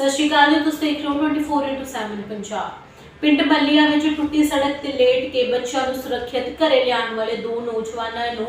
ਸਤਿ ਸ਼੍ਰੀ ਅਕਾਲ ਜੀ, ਤੁਸੀਂ ਦੇਖ ਰਹੇ ਹੋ 24x7 ਪੰਜਾਬ। ਪਿੰਡ ਬੱਲੀਆ ਵਿੱਚ ਟੁੱਟੀ ਸੜਕ ਤੇ ਲੇਟ ਕੇ ਬੱਚਿਆਂ ਨੂੰ ਸੁਰੱਖਿਅਤ ਘਰੇ ਲਿਆਉਣ ਵਾਲੇ ਦੋ ਨੌਜਵਾਨਾਂ ਨੂੰ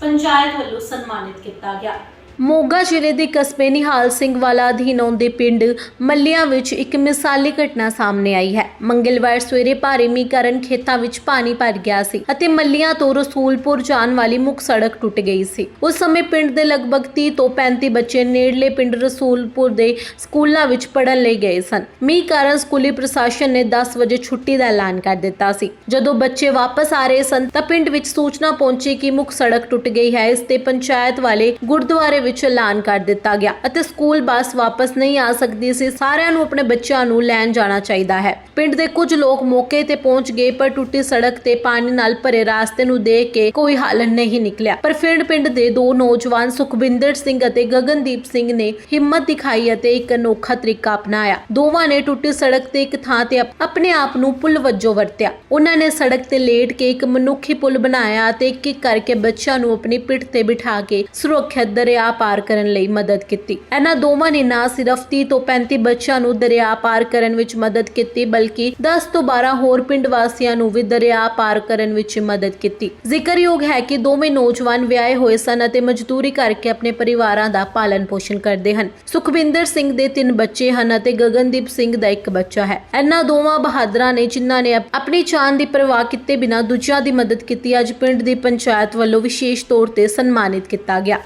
ਪੰਚਾਇਤ ਵੱਲੋਂ ਸਨਮਾਨਿਤ ਕੀਤਾ ਗਿਆ। ਮੋਗਾ ਜ਼ਿਲ੍ਹੇ ਦੇ ਕਸਬੇ ਨਿਹਾਲ ਸਿੰਘ ਵਾਲਾ ਅਧੀਨ ਆਉਂਦੇ ਪਿੰਡ ਮੱਲਿਆਂ ਵਿੱਚ ਇੱਕ ਮਿਸਾਲੀ ਘਟਨਾ ਸਾਹਮਣੇ ਆਈ ਹੈ। ਮੰਗਲਵਾਰ ਸਵੇਰੇ ਭਾਰੀ ਮੀਂਹ ਕਾਰਨ ਖੇਤਾਂ ਵਿੱਚ ਪਾਣੀ ਭਰ ਗਿਆ ਸੀ ਅਤੇ ਮੱਲੀਆਂ ਤੋਂ ਰਸੂਲਪੁਰ ਜਾਣ ਵਾਲੀ ਮੁੱਖ ਸੜਕ ਟੁੱਟ ਗਈ ਸੀ। ਉਸ ਸਮੇਂ ਪਿੰਡ ਦੇ ਲਗਭਗ 30 ਤੋਂ 35 ਬੱਚੇ ਨੇੜਲੇ ਪਿੰਡ ਰਸੂਲਪੁਰ ਦੇ ਸਕੂਲਾਂ ਵਿੱਚ ਪੜ੍ਹਨ ਲਈ ਗਏ ਸਨ। ਮੀਂਹ ਕਾਰਨ ਸਕੂਲੀ ਪ੍ਰਸ਼ਾਸਨ ਨੇ 10 ਵਜੇ ਛੁੱਟੀ ਦਾ ਐਲਾਨ ਕਰ ਦਿੱਤਾ ਸੀ। ਜਦੋਂ ਬੱਚੇ ਵਾਪਸ ਆ ਰਹੇ ਸਨ ਤਾਂ ਪਿੰਡ ਵਿੱਚ ਸੂਚਨਾ ਪਹੁੰਚੀ ਕਿ ਮੁੱਖ ਸੜਕ ਟੁੱਟ ਗਈ ਹੈ। ਇਸ ਤੇ ਪੰਚਾਇਤ ਵਾਲੇ ਗੁਰਦੁਆਰੇ ਵਿੱਚ ਐਲਾਨ ਕਰ ਦਿੱਤਾ ਗਿਆ ਅਤੇ ਸਕੂਲ ਬੱਸ ਵਾਪਸ ਨਹੀਂ ਆ ਸਕਦੀ ਸੀ। ਸਾਰਿਆਂ ਨੂੰ ਆਪਣੇ ਬੱਚਿਆਂ ਨੂੰ ਲੈਣ ਜਾਣਾ ਚਾਹੀਦਾ ਹੈ। ਪਿੰਡ ਦੇ ਕੁਝ ਲੋਕ ਮੌਕੇ ਤੇ ਪਹੁੰਚ ਗਏ, ਪਰ ਟੁੱਟੀ ਸੜਕ ਤੇ ਪਾਣੀ ਨਾਲ ਭਰੇ ਰਾਸਤੇ ਨੂੰ ਦੇਖ ਕੇ ਕੋਈ ਹੱਲ ਨਹੀਂ ਨਿਕਲਿਆ। ਪਰ ਫਿਰ ਪਿੰਡ ਦੇ ਦੋ ਨੌਜਵਾਨ ਸੁਖਬਿੰਦਰ ਸਿੰਘ ਅਤੇ ਗਗਨਦੀਪ ਸਿੰਘ ਨੇ ਹਿੰਮਤ ਦਿਖਾਈ ਅਤੇ ਇੱਕ ਅਨੋਖਾ ਤਰੀਕਾ ਅਪਣਾਇਆ। ਦੋਵਾਂ ਨੇ ਟੁੱਟੀ ਸੜਕ ਤੇ ਇੱਕ ਥਾਂ ਤੇ ਆਪਣੇ ਆਪ ਨੂੰ ਪੁਲ ਵਜੋਂ ਵਰਤਿਆ। ਉਹਨਾਂ ਨੇ ਸੜਕ ਤੇ ਲੇਟ ਕੇ ਇੱਕ ਮਨੁੱਖੀ ਪੁਲ ਬਣਾਇਆ ਅਤੇ ਇੱਕ ਇੱਕ ਕਰਕੇ ਬੱਚਿਆਂ ਨੂੰ ਆਪਣੀ ਪਿੱਠ ਤੇ ਬਿਠਾ ਕੇ ਸੁਰੱਖਿਅਤ ਦਰਿਆ ਪਾਰ ਕਰਨ ਲਈ ਮਦਦ ਕੀਤੀ। ਇਹਨਾਂ ਦੋਵਾਂ ਨੇ ਨਾ ਸਿਰਫ 30 ਤੋਂ 35 ਬੱਚਿਆਂ ਨੂੰ ਦਰਿਆ ਪਾਰ ਕਰਨ ਵਿੱਚ ਮਦਦ ਕੀਤੀ, ਬਲਕਿ 10 ਤੋਂ 12 ਹੋਰ ਪਿੰਡ ਵਾਸੀਆਂ ਨੂੰ ਵੀ ਦਰਿਆ ਪਾਰ ਕਰਨ ਵਿੱਚ ਮਦਦ ਕੀਤੀ। ਜ਼ਿਕਰਯੋਗ ਹੈ ਕਿ ਦੋਵੇਂ ਨੌਜਵਾਨ ਵਿਆਹੇ ਹੋਏ ਸਨ ਅਤੇ ਮਜ਼ਦੂਰੀ ਕਰਕੇ ਆਪਣੇ ਪਰਿਵਾਰਾਂ ਦਾ ਪਾਲਣ ਪੋਸ਼ਣ ਕਰਦੇ ਹਨ। ਸੁਖਵਿੰਦਰ ਸਿੰਘ ਦੇ ਤਿੰਨ ਬੱਚੇ ਹਨ ਅਤੇ ਗਗਨਦੀਪ ਸਿੰਘ ਦਾ ਇੱਕ ਬੱਚਾ ਹੈ। ਇਹਨਾਂ ਦੋਵਾਂ ਬਹਾਦਰਾਂ ਨੇ ਜਿਨ੍ਹਾਂ ਨੇ ਆਪਣੀ ਜਾਨ ਦੀ ਪਰਵਾਹ ਕੀਤੇ ਬਿਨਾਂ ਦੂਜਿਆਂ ਦੀ ਮਦਦ ਕੀਤੀ, ਅੱਜ ਪਿੰਡ ਦੀ ਪੰਚਾਇਤ ਵੱਲੋਂ ਵਿਸ਼ੇਸ਼ ਤੌਰ ਤੇ ਸਨਮਾਨਿਤ ਕੀਤਾ ਗਿਆ।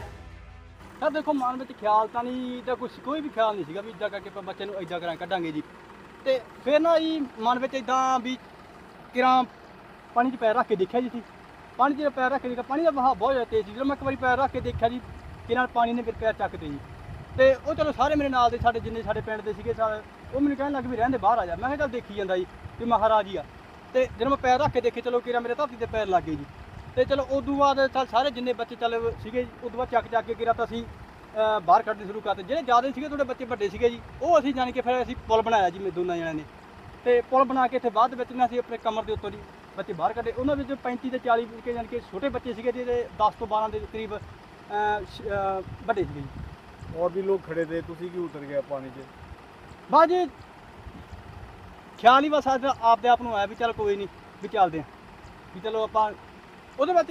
ਸਰ ਦੇਖੋ ਮਨ ਵਿੱਚ ਖਿਆਲ ਤਾਂ ਨਹੀਂ ਤਾਂ ਕੁਛ, ਕੋਈ ਵੀ ਖਿਆਲ ਨਹੀਂ ਸੀਗਾ ਵੀ ਇਦਾਂ ਕਰਕੇ ਆਪਾਂ ਬੱਚੇ ਨੂੰ ਇਦਾਂ ਕਰਾਂ, ਕੱਢਾਂਗੇ ਜੀ। ਤੇ ਫਿਰ ਨਾ ਜੀ ਮਨ ਵਿੱਚ ਇਦਾਂ ਵੀ ਕਿਰਾਂ ਪਾਣੀ 'ਚ ਪੈਰ ਰੱਖ ਕੇ ਦੇਖਿਆ ਜੀ ਸੀ ਪਾਣੀ 'ਚ ਪੈਰ ਰੱਖ ਕੇ ਦੇਖਿਆ, ਪਾਣੀ ਦਾ ਵਹਾਅ ਬਹੁਤ ਜ਼ਿਆਦਾ ਤੇਜ਼ ਸੀ। ਜਦੋਂ ਮੈਂ ਇੱਕ ਵਾਰੀ ਪੈਰ ਰੱਖ ਕੇ ਦੇਖਿਆ ਜੀ, ਕਿਰਾਂ ਪਾਣੀ ਨੇ ਮੇਰੇ ਪੈਰ ਚੱਕਦੇ ਜੀ। ਤੇ ਉਹ ਚਲੋ ਸਾਰੇ ਮੇਰੇ ਨਾਲ ਦੇ ਸਾਡੇ, ਜਿੰਨੇ ਸਾਡੇ ਪਿੰਡ ਦੇ ਸੀਗੇ ਸਾਰੇ, ਉਹ ਮੈਨੂੰ ਕਹਿਣ ਲੱਗ ਵੀ ਰਹਿੰਦੇ ਬਾਹਰ ਆ ਜਾ। ਮੈਂ ਕਿਹਾ ਚੱਲ ਦੇਖੀ ਜਾਂਦਾ ਜੀ ਵੀ ਮਹਾਰਾਜ ਹੀ ਆ। ਤੇ ਜਦੋਂ ਮੈਂ ਪੈਰ ਰੱਖ ਕੇ ਦੇਖੇ, ਚਲੋ ਕਿਰਾਂ ਮੇਰੇ ਧਰਤੀ ਤੇ ਪੈਰ ਲੱਗ ਗਏ ਜੀ। ਤੇ ਚਲੋ ਉਦੋਂ ਬਾਅਦ ਚੱਲ ਸਾਰੇ ਜਿੰਨੇ ਬੱਚੇ ਚੱਲ ਸੀਗੇ ਜੀ, ਉਦੋਂ ਬਾਅਦ ਚੱਕ ਚੱਕ ਕੇ ਕਿਰਾਂ ਤਾਂ ਅਸੀਂ ਅਹ ਬਾਹਰ ਕੱਢਦੇ ਸ਼ੁਰੂ ਕਰਤੇ ਜਿਹੜੇ ਜ਼ਿਆਦਾ ਸੀਗੇ ਥੋੜੇ ਬੱਚੇ ਵੱਡੇ ਸੀਗੇ ਜੀ ਉਹ ਅਸੀਂ ਜਾਣ ਕੇ ਫਿਰ ਅਸੀਂ ਪੁਲ ਬਣਾਇਆ ਜੀ ਮੇ ਦੋਨਾਂ ਜਣਿਆਂ ਨੇ ਤੇ ਪੁਲ ਬਣਾ ਕੇ ਇੱਥੇ ਬਾਅਦ ਦੇ ਵਿੱਚ ਨਾ ਅਸੀਂ ਆਪਣੇ ਕਮਰ ਦੇ ਉੱਤੋਂ ਦੀ ਬੱਚੇ ਬਾਹਰ ਕੱਢੇ ਉਹਨਾਂ ਵਿੱਚ 35 ਤੇ 40 ਕੇ ਜਾਣ ਕੇ ਛੋਟੇ ਬੱਚੇ ਸੀਗੇ ਜਿਹਦੇ 10 ਤੋਂ 12 ਦੇ ਕਰੀਬ ਅਹ, ਸ਼- ਅਹ, ਵੱਡੇ ਸੀਗੇ ਜੀ और भी लोग खड़े थे तुसी क्यों उतर गया पानी से ਬਾਅਦ ਜੀ ਖਿਆਲ ਹੀ ਬਸ ਅੱਜ ਆਪਦੇ ਆਪ ਨੂੰ ਆਇਆ ਵੀ ਚੱਲ ਕੋਈ ਨਹੀਂ ਵੀ ਚੱਲਦੇ ਆ ਵੀ ਚਲੋ ਆਪਾਂ ਉਹਦੇ ਵਿੱਚ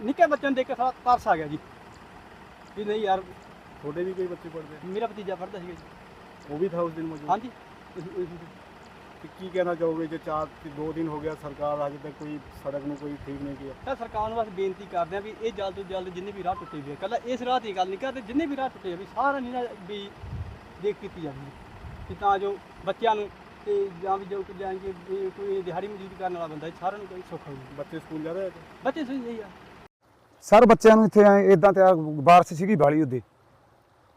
ਨਿੱਕੇ ਬੱਚੇ ਨੂੰ ਦੇਖ ਕੇ ਥੋੜਾ ਤਰਸ ਆ ਗਿਆ ਜੀ। ਵੀ ਨਹੀਂ ਯਾਰ ਤੁਹਾਡੇ ਵੀ ਕੋਈ ਬੱਚੇ ਪੜਦੇ ਮੇਰਾ ਭਤੀਜਾ ਪੜਦਾ ਸੀਗਾ ਜੀ। ਉਹ ਵੀ ਥਾ ਉਸ ਦਿਨ ਮੌਜੂਦ? ਹਾਂਜੀ। ਤੁਸੀਂ ਉਹੀ- ਤੇ ਕੀ ਕਹਿਣਾ ਚਾਹੋਗੇ ਜੇ ਚਾਰ ਤੇ ਦੋ ਦਿਨ ਹੋ ਗਿਆ ਸਰਕਾਰ ਅੱਜ ਤੱਕ ਕੋਈ ਸੜਕ ਨੂੰ ਕੋਈ ਠੀਕ ਨਹੀਂ ਕੀਤਾ? ਤਾਂ ਸਰਕਾਰ ਨੂੰ ਬਸ ਬੇਨਤੀ ਕਰਦੇ ਆ ਵੀ ਇਹ ਜਲਦ ਤੋਂ ਜਲਦ ਜਿੰਨੇ ਵੀ ਰਾਹ ਟੁੱਟੇ ਹੋਏ ਆ, ਇਸ ਰਾਹ ਦੀ ਗੱਲ ਨਹੀਂ ਕਰਦੇ ਜਿੰਨੇ ਵੀ ਰਾਹ ਟੁੱਟੇ ਆ ਵੀ ਸਾਰਾ ਨਹੀਂ ਨਾ ਵੀ ਦੇਖ ਕੀਤੀ ਜਾਂਦੀ ਕਿ ਤਾਂ ਜੋ ਬੱਚਿਆਂ ਨੂੰ ਤੇ ਜਾਂ ਵੀ ਜੋ ਕੁਝ ਜਾਂ ਕਿ ਕੋਈ ਦਿਹਾੜੀ ਮਜ਼ਦੂਰੀ ਕਰਨ ਵਾਲਾ ਬੰਦਾ ਸਾਰਿਆਂ ਨੂੰ ਕੋਈ ਸੌਖਾ ਹੋਊ। ਬੱਚੇ ਸਕੂਲ ਜਾ ਰਹੇ ਆ ਬੱਚੇ ਸਹੀ ਸਹੀ ਆ। ਸਰ ਬੱਚਿਆਂ ਨੂੰ ਇੱਥੇ ਐਂ ਇਦਾਂ ਤੇ ਬਾਰਿਸ਼ ਸੀਗੀ ਬਾਲੀ ਉਹਦੇ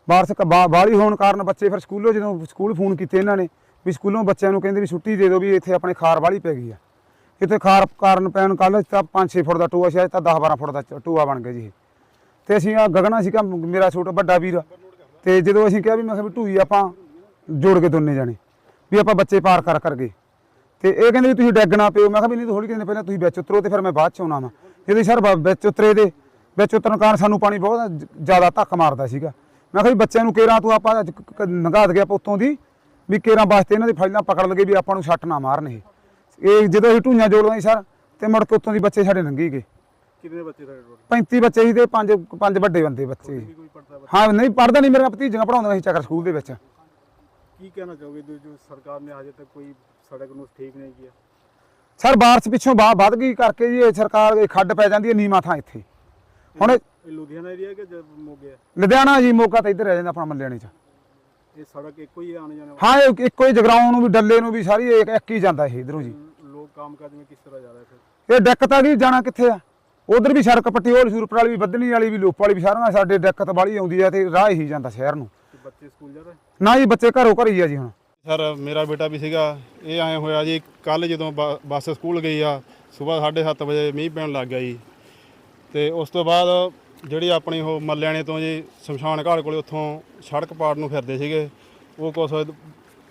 ਬਾਰਿਸ਼ ਕ- ਬਾਲੀ ਹੋਣ ਕਾਰਨ ਬੱਚੇ ਫਿਰ ਸਕੂਲੋਂ ਜਦੋਂ ਸਕੂਲ ਫੋਨ ਕੀਤੇ ਇਹਨਾਂ ਨੇ ਵੀ ਸਕੂਲੋਂ ਬੱਚਿਆਂ ਨੂੰ ਕਹਿੰਦੇ ਵੀ ਛੁੱਟੀ ਦੇ ਦਿਓ ਵੀ ਇੱਥੇ ਆਪਣੇ ਖਾਰ ਵਾਲੀ ਪੈ ਗਈ ਆ। ਇੱਥੇ ਖਾਰ ਕਾਰਨ ਪੈਣ ਕੱਲ ਤਾਂ 5-6 ਫੁੱਟ ਦਾ ਟੂਆ ਸੀ ਅੱਜ ਤਾਂ 10-12 ਫੁੱਟ ਦਾ ਟੂਆ ਬਣ ਗਿਆ ਜੀ ਤੇ ਅਸੀਂ ਆ ਗਗਨਾ ਸੀਗਾ ਮ- ਮੇਰਾ ਛੋਟਾ ਵੱਡਾ ਵੀਰ। ਤੇ ਜਦੋਂ ਅਸੀਂ ਕਿਹਾ ਵੀ ਮੈਂ ਕਿਹਾ ਵੀ ਢੂਈ ਆਪਾਂ ਜੋੜ ਕੇ ਦੋਨੇ ਜਾਣੇ। ਵੀ ਆਪਾਂ ਬੱਚੇ ਪਾਰ ਕਰ ਕਰ ਗਏ ਤੇ ਇਹ ਕਹਿੰਦੇ ਵੀ ਤੁਸੀਂ ਡੈਗਣਾ ਪਿਓ। ਮੈਂ ਕਿਹਾ ਵੀ ਨਹੀਂ ਥੋੜੀ ਕਿਤੇ ਪਹਿਲਾਂ ਤੁਸੀਂ ਵਿੱਚ ਉਤਰੋ ਤੇ ਫਿਰ ਮੈਂ ਬਾਅਦ ਚ ਆਉਣਾ ਵਾ। ਜਦੋਂ ਸਰ ਵਿੱਚ ਉਤਰੇ ਦੇ। ਵਿੱਚ ਉਤਰਨ ਕਾਰਨ ਸਾਨੂੰ ਪਾਣੀ ਬਹੁਤ ਜ਼ਿਆਦਾ ਧੱਕ ਮਾਰਦਾ ਸੀਗਾ। ਮੈਂ ਕਿਹਾ ਵੀ ਬੱਚਿਆਂ ਨੂੰ ਕੇਰਾਂ ਤੂੰ ਆਪਾਂ ਨੰਗਾ ਗਿਆ ਪੁੱਤੋਂ ਦੀ ਵੀ ਕੇਰਾਂ ਵਾਸਤੇ ਇਹਨਾਂ ਦੀ ਫਾਈਲਾਂ ਪਕੜ ਲਗੇ ਵੀ ਆਪਾਂ ਨੂੰ ਛੱਟ ਨਾ ਮਾਰਨ ਇਹ। ਇਹ ਜਦੋਂ ਅਸੀਂ ਢੂੰਆਂ ਜੋੜਦੇ ਸਰ ਤੇ ਮੁੜ ਕੇ ਉੱਤੋਂ ਦੀ ਬੱਚੇ ਸਾਡੇ ਲੰਗੀ ਗਏ। ਕਿੰਨੇ ਬੱਚੇ ਤੁਹਾਡੇ 35 ਬੱਚੇ ਸੀ ਤੇ ਪੰਜ ਪੰਜ ਵੱਡੇ ਬੰਦੇ ਬੱਚੇ ਹਾਂ ਨਹੀਂ ਪੜਦਾ ਨਹੀਂ ਮੇਰਾ ਭਤੀਜੀਆਂ ਪੜਾਉਂਦਾ ਸੀ ਚੱਕਰ ਸਕੂਲ ਦੇ ਵਿੱਚ। ਕੀ ਕਹਿਣਾ ਚਾਹੋਗੇ? ਜੋ ਜੋ ਸਰਕਾਰ ਨੇ ਅਜੇ ਤੱਕ ਕੋਈ ਸੜਕ ਨੂੰ ਠੀਕ ਨਹੀਂ ਕੀਤਾ। ਸਰ ਬਾਰਿਸ਼ ਪਿੱਛੋਂ ਬਾਹ ਵੱਧ ਗਈ ਕਰਕੇ ਜੀ ਇਹ ਸਰਕਾਰ ਦੇ ਖੱਡ ਪੈ ਜਾਂਦੀ ਹੈ ਨੀਮਾ ਥਾਂ ਇੱਥੇ। ਹੁਣ ਲੁਧਿਆਣਾ ਏਰੀਆ ਕਿ ਜਦ ਮੋਗਿਆ ਲੁਧਿਆਣਾ ਜੀ ਮੋਗਾ ਤਾਂ ਇੱਧਰ ਰਹਿ ਜਾਂਦਾ ਆਪਣਾ ਮੱਲਿਆਣੇ ਚ। ਇਹ ਸੜਕ ਇੱਕੋ ਹੀ ਆਣ ਜਾਣ ਹਾਂ ਇਹ ਇੱਕੋ ਹੀ ਜਗਰਾਉਂ ਨੂੰ ਵੀ ਡੱਲੇ ਨੂੰ ਵੀ ਸਾਰੀ ਇੱਕ ਇੱਕ ਹੀ ਜਾਂਦਾ ਇਹ ਇਧਰੋਂ ਜੀ। ਲੋਕ ਕਾਮਕਾਜ ਵਿੱਚ ਕਿਸ ਤਰ੍ਹਾਂ ਜਾ ਰਹੇ ਫਿਰ? ਇਹ ਡੈਕ ਤਾਂ ਜੀ ਜਾਣਾ ਕਿੱਥੇ ਆ? ਉਧਰ ਵੀ ਸੜਕ ਪੱਟੀ ਹੋਰ ਸੂਰਪੁਰ ਵਾਲੀ ਵੀ ਬੱਦਨੀ ਵਾਲੀ ਵੀ ਲੋਪ ਵਾਲੀ ਵੀ ਸਾਰਿਆਂ ਨਾਲ ਸਾਡੇ ਦਿੱਕਤ ਵਾਲੀ ਆਉਂਦੀ ਆ ਤੇ ਰਾਹ ਹੀ ਜਾਂਦਾ ਸ਼ਹਿਰ ਨੂੰ। ਸਕੂਲ ਜਾਂਦੇ ਨਾ ਜੀ ਬੱਚੇ ਘਰੋਂ ਘਰ ਹੀ ਆ ਜੀ ਹੁਣ। ਸਰ ਮੇਰਾ ਬੇਟਾ ਵੀ ਸੀਗਾ ਇਹ ਐਂ ਹੋਇਆ ਜੀ ਕੱਲ ਜਦੋਂ ਬ- ਬੱਸ ਸਕੂਲ ਗਈ ਆ ਸਵੇਰ 7:30 ਵਜੇ ਮੀਂਹ ਪੈਣ ਲੱਗ ਗਿਆ ਜੀ। ਤੇ ਉਸ ਤੋਂ ਬਾਅਦ ਜਿਹੜੀ ਆਪਣੀ ਉਹ ਮੱਲਿਆਣੇ ਤੋਂ ਜੀ ਸ਼ਮਸ਼ਾਨ ਘਾਟ ਕੋਲੇ ਉੱਥੋਂ ਸੜਕ ਪਾੜ ਨੂੰ ਫਿਰਦੇ ਸੀਗੇ। ਉਹ ਕੁਛ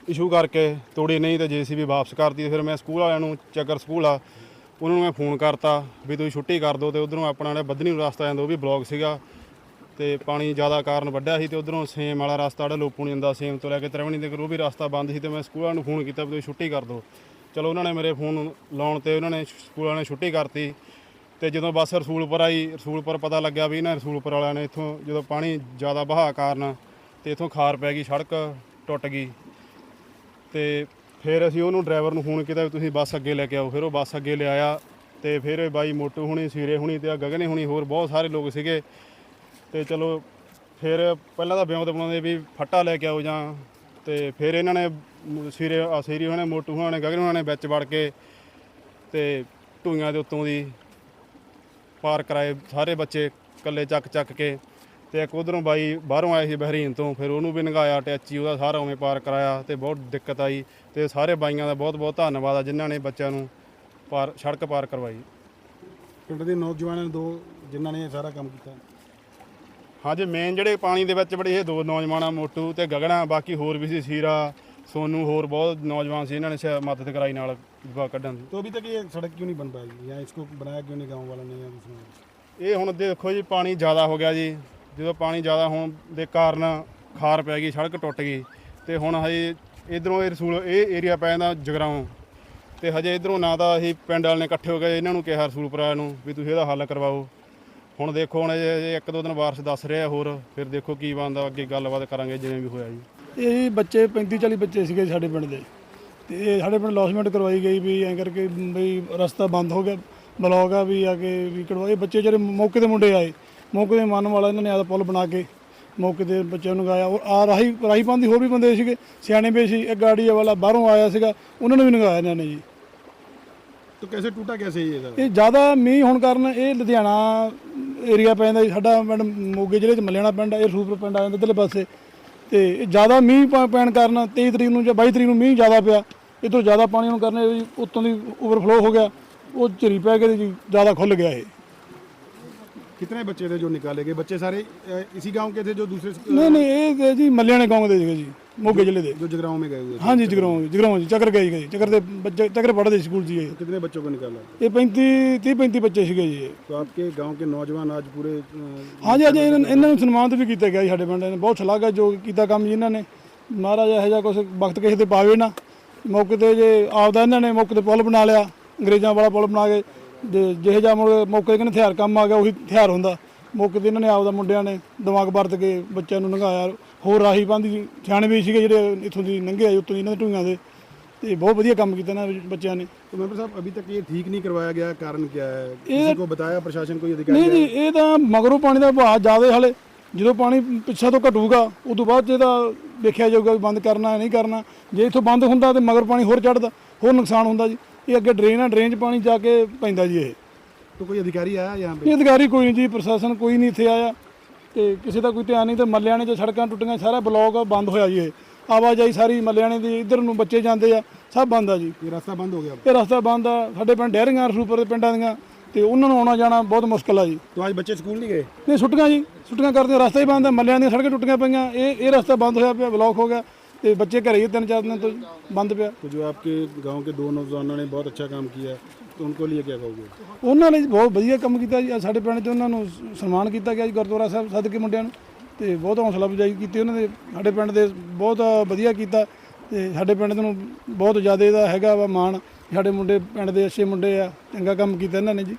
ਇਸ਼ੂ ਕਰਕੇ ਤੋੜੀ ਨਹੀਂ ਤੇ ਵੀ ਵਾਪਸ ਕਰਤੀ। ਫਿਰ ਮੈਂ ਸਕੂਲ ਵਾਲਿਆਂ ਨੂੰ ਚੱਕਰ ਸਕੂਲ ਆ ਉਹਨਾਂ ਨੂੰ ਮੈਂ ਫੋਨ ਕਰਤਾ ਵੀ ਤੁਸੀਂ ਛੁੱਟੀ ਕਰ ਦਿਓ ਤੇ ਉਧਰੋਂ ਆਪਣਾ ਜਿਹੜਾ ਬੱਧਨੀ ਰਸਤਾ ਜਾਂਦਾ ਉਹ ਵੀ ਬਲੌਕ ਸੀਗਾ। ਤੇ ਪਾਣੀ ਜ਼ਿਆਦਾ ਕਾਰਨ ਵੱਢਿਆ ਸੀ ਤੇ ਉਧਰੋਂ ਸੇਮ ਵਾਲਾ ਰਸਤਾ ਜਿਹੜਾ ਲੋਪੂ ਨਹੀਂ ਜਾਂਦਾ ਸੇਮ ਤੋਂ ਲੈ ਕੇ ਤ੍ਰਿਵਣੀ ਤੱਕ, ਉਹ ਵੀ ਰਸਤਾ ਬੰਦ ਸੀ ਤੇ ਮੈਂ ਸਕੂਲਾਂ ਨੂੰ ਫੋਨ ਕੀਤਾ ਵੀ ਤੁਸੀਂ ਛੁੱਟੀ ਕਰ ਦਿਓ। ਚਲੋ ਉਹਨਾਂ ਨੇ ਮੇਰੇ ਫੋਨ ਲਾਉਣ ਤੇ ਉਹਨਾਂ ਨੇ ਸਕੂਲਾਂ ਨੇ ਛੁੱਟੀ ਕਰਤੀ ਤੇ ਜਦੋਂ ਬੱਸ ਰਸੂਲਪੁਰ ਆਈ, ਰਸੂਲਪੁਰ ਪਤਾ ਲੱਗਿਆ ਵੀ ਇਹਨਾਂ ਰਸੂਲਪੁਰ ਵਾਲਿਆਂ ਨੇ ਇੱਥੋਂ ਜਦੋਂ ਪਾਣੀ ਜ਼ਿਆਦਾ ਵਹਾਅ ਕਾਰਨ ਤੇ ਇੱਥੋਂ ਖਾਰ ਪੈ ਗਈ, ਸੜਕ ਟੁੱਟ ਗਈ ਤੇ ਫਿਰ ਅਸੀਂ ਉਹਨੂੰ ਡਰਾਈਵਰ ਨੂੰ ਫੋਨ ਕੀਤਾ ਵੀ ਤੁਸੀਂ ਬੱਸ ਅੱਗੇ ਲੈ ਕੇ ਆਓ। ਫਿਰ ਉਹ ਬੱਸ ਅੱਗੇ ਲਿਆਇਆ ਤੇ ਫਿਰ ਬਾਈ ਮੋਟੂ ਹੁਣੀ, ਸੀਰੇ ਹੁਣੀ ਤੇ ਗਗਨੇ ਹੁਣੀ ਹੋਰ ਬਹੁਤ ਸਾਰੇ ਲੋਕ ਸੀਗੇ। ਤੇ ਚਲੋ ਫਿਰ ਪਹਿਲਾਂ ਤਾਂ ਬਿਉਂਤ ਬਣਾਉਂਦੇ ਵੀ ਫੱਟਾ ਲੈ ਕੇ ਆਓ ਜਾਂ ਤੇ ਫਿਰ ਇਹਨਾਂ ਨੇ ਮ- ਸਿਰੇ ਆ ਸੀਰੀ ਹੋਣੇ, ਮੋਟੂ ਹੋਣੇ, ਗਗਨ ਹੋਣਾ ਨੇ ਵਿੱਚ ਵੜ ਕੇ ਤੇ ਢੂਈਆਂ ਦੇ ਉੱਤੋਂ ਦੀ ਪਾਰ ਕਰਾਏ ਸਾਰੇ ਬੱਚੇ ਇਕੱਲੇ ਚੱਕ ਚੱਕ ਕੇ ਤੇ ਇੱਕ ਉਧਰੋਂ ਬਾਈ ਬਾਹਰੋਂ ਆਏ ਸੀ ਬਹਿਰੀਨ ਤੋਂ, ਫਿਰ ਉਹਨੂੰ ਵੀ ਨੰਗਾਇਆ ਟੈਚੀ ਉਹਦਾ ਸਾਰਾ ਉਵੇਂ ਪਾਰ ਕਰਾਇਆ ਤੇ ਬਹੁਤ ਦਿੱਕਤ ਆਈ ਤੇ ਸਾਰੇ ਬਾਈਆਂ ਦਾ ਬਹੁਤ ਬਹੁਤ ਧੰਨਵਾਦ ਆ ਜਿਨ੍ਹਾਂ ਨੇ ਬੱਚਿਆਂ ਨੂੰ ਪਾਰ, ਸੜਕ ਪਾਰ ਕਰਵਾਈ। ਪਿੰਡ ਦੇ ਨੌਜਵਾਨਾਂ ਨੇ ਦੋ, ਜਿਨ੍ਹਾਂ ਨੇ ਇਹ ਸਾਰਾ ਕੰਮ ਕੀਤਾ। ਹਾਂਜੀ ਮੇਨ ਜਿਹੜੇ ਪਾਣੀ ਦੇ ਵਿੱਚ ਬੜੇ ਇਹ ਦੋ ਨੌਜਵਾਨ ਆ ਮੋਟੂ ਤੇ ਗਗਨਾ ਬਾਕੀ ਹੋਰ ਵੀ ਸੀ ਸੀਰਾ ਸੋਨੂ ਹੋਰ ਬਹੁਤ ਨੌਜਵਾਨ ਸੀ ਇਹਨਾਂ ਨੇ ਸ਼ਾਇਦ ਮਦਦ ਕਰਾਈ ਨਾਲ ਬ- ਕੱਢਣ ਦੀ तो अभी तक ये सड़क क्यों नहीं बन पाई या इसको बनाया क्यों नहीं गांव वालों ने या किसी ने ਇਹ ਹੁਣ ਦੇਖੋ ਜੀ ਪਾਣੀ ਜ਼ਿਆਦਾ ਹੋ ਗਿਆ ਜੀ ਜਦੋਂ ਪਾਣੀ ਜ਼ਿਆਦਾ ਹੋਣ ਦੇ ਕਾਰਨ ਖਾਰ ਪੈ ਗਈ ਸੜਕ ਟੁੱਟ ਗਈ ਤੇ ਹੁਣ ਹਜੇ ਇਧਰੋਂ ਇਹ ਰਸੂਲ ਇਹ ਏਰੀਆ ਪੈ ਜਾਂਦਾ ਜਗਰਾਉਂ ਤੇ ਹਜੇ ਇਧਰੋਂ ਨਾ ਤਾਂ ਅਸੀਂ ਪਿੰਡ ਵਾਲੇ ਨੇ ਇਕੱਠੇ ਹੋ ਗਏ ਇਹਨਾਂ ਨੂੰ ਕਿਹਾ ਰਸੂਲਪੁਰਾ ਨੂੰ ਵੀ ਤੁਸੀਂ ਇਹਦਾ ਹੱਲ ਕਰਵਾਓ ਹੁਣ ਦੇਖੋ ਹੁਣ ਇਹ ਇੱਕ ਦੋ ਦਿਨ ਬਾਰਿਸ਼ ਦੱਸ ਰਿਹਾ ਹੋਰ, ਫਿਰ ਦੇਖੋ ਕੀ ਬਣਦਾ, ਅੱਗੇ ਗੱਲਬਾਤ ਕਰਾਂਗੇ ਜਿਵੇਂ ਵੀ ਹੋਇਆ ਜੀ। ਇਹ ਜੀ ਬੱਚੇ 35 40 ਬੱਚੇ ਸੀਗੇ ਸਾਡੇ ਪਿੰਡ ਦੇ। ਤੇ ਇਹ ਸਾਡੇ ਪਿੰਡ ਲੌਸਮੈਂਟ ਕਰਵਾਈ ਗਈ ਵੀ ਐਂ ਕਰਕੇ ਵੀ ਰਸਤਾ ਬੰਦ ਹੋ ਗਿਆ, ਬਲੌਕ ਆ ਵੀ ਆ ਕੇ ਵੀ ਕਢਵਾਏ ਬੱਚੇ ਜਿਹੜੇ ਮੌਕੇ ਦੇ ਮੁੰਡੇ ਆਏ, ਮੌਕੇ ਦੇ ਮਨ ਵਾਲਾ ਇਹਨਾਂ ਨੇ ਆਦਾ ਪੁਲ ਬਣਾ ਕੇ ਮੌਕੇ ਦੇ ਬੱਚਿਆਂ ਨੂੰ ਗਾਇਆ। ਔਰ ਆ ਰਾਹੀ ਰਾਹੀ ਪਾਉਂਦੀ ਹੋਰ ਵੀ ਬੰਦੇ ਸੀਗੇ, ਸਿਆਣੇ ਵੀ ਸੀ, ਇੱਕ ਗਾੜੀ ਵਾਲਾ ਬਾਹਰੋਂ ਆਇਆ ਸੀਗਾ, ਉਹਨਾਂ ਨੂੰ ਵੀ ਨਗਾਇਆ ਇਹਨਾਂ ਨੇ ਜੀ। तो कैसे टूटा कैसे ये सर ਇਹ ਜ਼ਿਆਦਾ ਮੀਂਹ ਹੋਣ ਕਾਰਨ ਇਹ ਲੁਧਿਆਣਾ ਏਰੀਆ ਪੈ ਜਾਂਦਾ ਜੀ ਸਾਡਾ ਪਿੰਡ ਮੋਗੇ ਜ਼ਿਲ੍ਹੇ 'ਚ ਮਲਿਆਣਾ ਪਿੰਡ ਆ, ਇਹ ਰਸੂਲਪੁਰ ਪਿੰਡ ਆ ਜਾਂਦਾ ਇੱਧਰਲੇ ਪਾਸੇ ਤੇ ਇਹ ਜ਼ਿਆਦਾ ਮੀਂਹ ਪੈ- ਪੈਣ ਕਾਰਨ 23 ਤਰੀਕ ਨੂੰ ਜਾਂ 22 ਤਰੀਕ ਨੂੰ ਮੀਂਹ ਜ਼ਿਆਦਾ ਪਿਆ ਇਹ ਤੋਂ ਜ਼ਿਆਦਾ ਪਾਣੀ ਹੋਣ ਕਾਰਨ ਇਹ ਜੀ ਉੱਤੋਂ ਦੀ ਓਵਰਫਲੋ ਹੋ ਗਿਆ ਉਹ ਝਰੀ ਪੈ ਕੇ ਤੇ ਜੀ ਜ਼ਿਆਦਾ ਖੁੱਲ ਗਿਆ ਇਹ कितने बच्चे थे जो निकाले गए बच्चे सारे अ, इसी गांव के थे जो दूसरे ਨਹੀਂ ਨਹੀਂ ਇਹ ਗਏ ਜੀ ਮਲਿਆਣੇ गांव ਦੇ ਸੀਗੇ ਜੀ ਮੋਗੇ ਜ਼ਿਲ੍ਹੇ ਦੇ जो जगराओं में गए हुए थे ਹਾਂਜੀ ਜਗਰਾਉਂ ਜਗਰਾਉਂ ਜੀ ਚੱਕਰ ਗਏ ਗਏ ਚੱਕਰ ਦੇ ਬੱਚੇ ਚੱਕਰ ਪੜ੍ਹਦੇ ਸਕੂਲ ਜੀ ਇਹ तो कितने बच्चों को निकाला ਇਹ 35 30 35 ਬੱਚੇ ਸੀਗੇ ਜੀ ਇਹ तो आपके गांव के नौजवान आज पूरे अ, ਹਾਂਜੀ ਅੱਜ ਇਹਨਾਂ ਇਹਨਾਂ ਨੂੰ ਸਨਮਾਨਿਤ ਵੀ ਕੀਤਾ ਗਿਆ ਜੀ ਸਾਡੇ ਪਿੰਡ ਨੇ ਬਹੁਤ ਸ਼ਲਾਘਾ ਜੋ ਕੀਤਾ ਕੰਮ ਜੀ ਇਹਨਾਂ ਨੇ ਮਹਾਰਾਜ ਇਹੋ ਜਿਹਾ ਕੁਛ ਵਕਤ ਕਿਸੇ ਤੇ ਪਾਵੇ ਨਾ ਮੌਕੇ ਤੇ ਜੇ ਆਪਦਾ ਇਹਨਾਂ ਨੇ ਮੌਕੇ ਤੇ ਪੁਲ ਬਣਾ ਲਿਆ ਅੰਗਰੇਜ਼ਾਂ ਵਾਲਾ ਪੁਲ ਬਣਾ ਕੇ ਜੇ ਜਿਹੇ ਜਿਹਾ ਮੁੜ ਮੌਕੇ ਤੇ ਕਹਿੰਦੇ ਹਥਿਆਰ ਕੰਮ ਆ ਗਿਆ ਉਹੀ ਹਥਿਆਰ ਹੁੰਦਾ ਮੌਕੇ ਤੇ ਇਹਨਾਂ ਨੇ ਆਪਦਾ ਮੁੰਡਿਆਂ ਨੇ ਦਿਮਾਗ ਵਰਤ ਕੇ ਬੱਚਿਆਂ ਨੂੰ ਲੰਘਾਇਆ ਹੋਰ ਰਾਹੀ ਪਾਉਂਦੀ ਸਿਆਣੇ ਵੀ ਸੀਗੇ ਜਿਹੜੇ ਇੱਥੋਂ ਦੀ ਲੰਘੇ ਆਏ ਉੱਤੋਂ ਦੀ ਇਹਨਾਂ ਦੇ ਢੂਈਆਂ ਦੇ ਤੇ ਬਹੁਤ ਵਧੀਆ ਕੰਮ ਕੀਤਾ ਇਹਨਾਂ ਬੱਚਿਆਂ ਨੇ तो मेंबर साहब अभी तक ये ठीक नहीं करवाया गया कारण क्या है किसी को बताया प्रशासन को ये अधिकारी ਨਹੀਂ ਜੀ ਇਹ ਤਾਂ ਮਗਰੋਂ ਪਾਣੀ ਦਾ ਵਹਾਅ ਜ਼ਿਆਦਾ ਹਲੇ ਜਦੋਂ ਪਾਣੀ ਪਿੱਛਾ ਤੋਂ ਘਟੂਗਾ ਉਦੋਂ ਬਾਅਦ 'ਚ ਇਹਦਾ ਦੇਖਿਆ ਜਾਊਗਾ ਵੀ ਬੰਦ ਕਰਨਾ ਹੈ ਨਹੀਂ ਕਰਨਾ ਜੇ ਇੱਥੋਂ ਬੰਦ ਹੁੰਦਾ ਤੇ ਮਗਰ ਪਾਣੀ ਹੋਰ ਚੜਦਾ ਹੋਰ ਨੁਕਸਾਨ ਹੁੰਦਾ ਜੀ ਇਹ ਅੱਗੇ ਡਰੇਨ ਆ ਡਰੇਨ 'ਚ ਪਾਣੀ ਜਾ ਕੇ ਪੈਂਦਾ ਜੀ ਇਹ। ਤੋਂ ਕੋਈ ਅਧਿਕਾਰੀ ਆਇਆ ਜਾਂ ਇਹ ਅਧਿਕਾਰੀ ਕੋਈ ਨਹੀਂ ਜੀ ਪ੍ਰਸ਼ਾਸਨ ਕੋਈ ਨਹੀਂ ਇੱਥੇ ਆਇਆ। ਤੇ ਕਿਸੇ ਦਾ ਕੋਈ ਧਿਆਨ ਨਹੀਂ ਤੇ ਮੱਲਿਆਣੇ 'ਚ ਸੜਕਾਂ ਟੁੱਟੀਆਂ ਸਾਰਾ ਬਲੌਕ ਬੰਦ ਹੋਇਆ ਜੀ ਇਹ। ਆਵਾਜਾਈ ਸਾਰੀ ਮੱਲਿਆਣੇ ਦੀ ਇਧਰ ਨੂੰ ਬੱਚੇ ਜਾਂਦੇ ਆ ਸਭ ਬੰਦ ਆ ਜੀ। ਇਹ ਰਸਤਾ ਬੰਦ ਹੋ ਗਿਆ ਇਹ ਰਸਤਾ ਬੰਦ ਆ ਸਾਡੇ ਪਿੰਡ ਡੈਰੀਆਂ ਰਸੂਪਰ ਦੇ ਪਿੰਡਾਂ ਦੀਆਂ ਤੇ ਉਹਨਾਂ ਨੂੰ ਆਉਣਾ ਜਾਣਾ ਬਹੁਤ ਮੁਸ਼ਕਲ ਆ ਜੀ। ਤੋਂ ਅੱਜ ਬੱਚੇ ਸਕੂਲ ਨਹੀਂ ਗਏ? ਨਹੀਂ ਛੁੱਟੀਆਂ ਜੀ ਛੁੱਟੀਆਂ ਕਰਦੇ ਰਸਤਾ ਹੀ ਬੰਦ ਆ ਮੱਲਿਆਂ ਦੀਆਂ ਸੜਕਾਂ ਟੁੱਟੀਆਂ ਪਈਆਂ ਇਹ ਇਹ ਰਸਤਾ ਬੰਦ ਹੋਇਆ ਪਿਆ ਬਲੌਕ ਹੋ ਗਿਆ। ਤੇ ਬੱਚੇ ਘਰੇ ਹੀ ਤਿੰਨ ਚਾਰ ਦਿਨ ਤੋਂ ਬੰਦ ਪਿਆ तो जो आपके गांव के दो नौजवानों ने बहुत अच्छा काम किया है तो उनको लिए क्या कहोगे ਉਹਨਾਂ ਨੇ ਜੀ ਬਹੁਤ ਵਧੀਆ ਕੰਮ ਕੀਤਾ ਜੀ ਅੱਜ ਸਾਡੇ ਪਿੰਡ 'ਚ ਉਹਨਾਂ ਨੂੰ ਸ- ਸਨਮਾਨ ਕੀਤਾ ਗਿਆ ਜੀ ਗੁਰਦੁਆਰਾ ਸਾਹਿਬ ਸਦਕੇ ਮੁੰਡਿਆਂ ਨੂੰ ਤੇ ਬਹੁਤ ਹੌਸਲਾ ਅਫਜ਼ਾਈ ਕੀਤੀ ਉਹਨਾਂ ਦੇ ਸਾਡੇ ਪਿੰਡ ਦੇ ਬਹੁਤ ਵਧੀਆ ਕੀਤਾ ਤੇ ਸਾਡੇ ਪਿੰਡ ਨੂੰ ਬਹੁਤ ਜ਼ਿਆਦਾ ਇਹਦਾ ਹੈਗਾ ਵਾ ਮਾਣ ਸਾਡੇ ਮੁੰਡੇ ਪਿੰਡ ਦੇ ਅੱਛੇ ਮੁੰਡੇ ਆ ਚੰਗਾ ਕੰਮ ਕੀਤਾ ਇਹਨਾਂ ਨੇ ਜੀ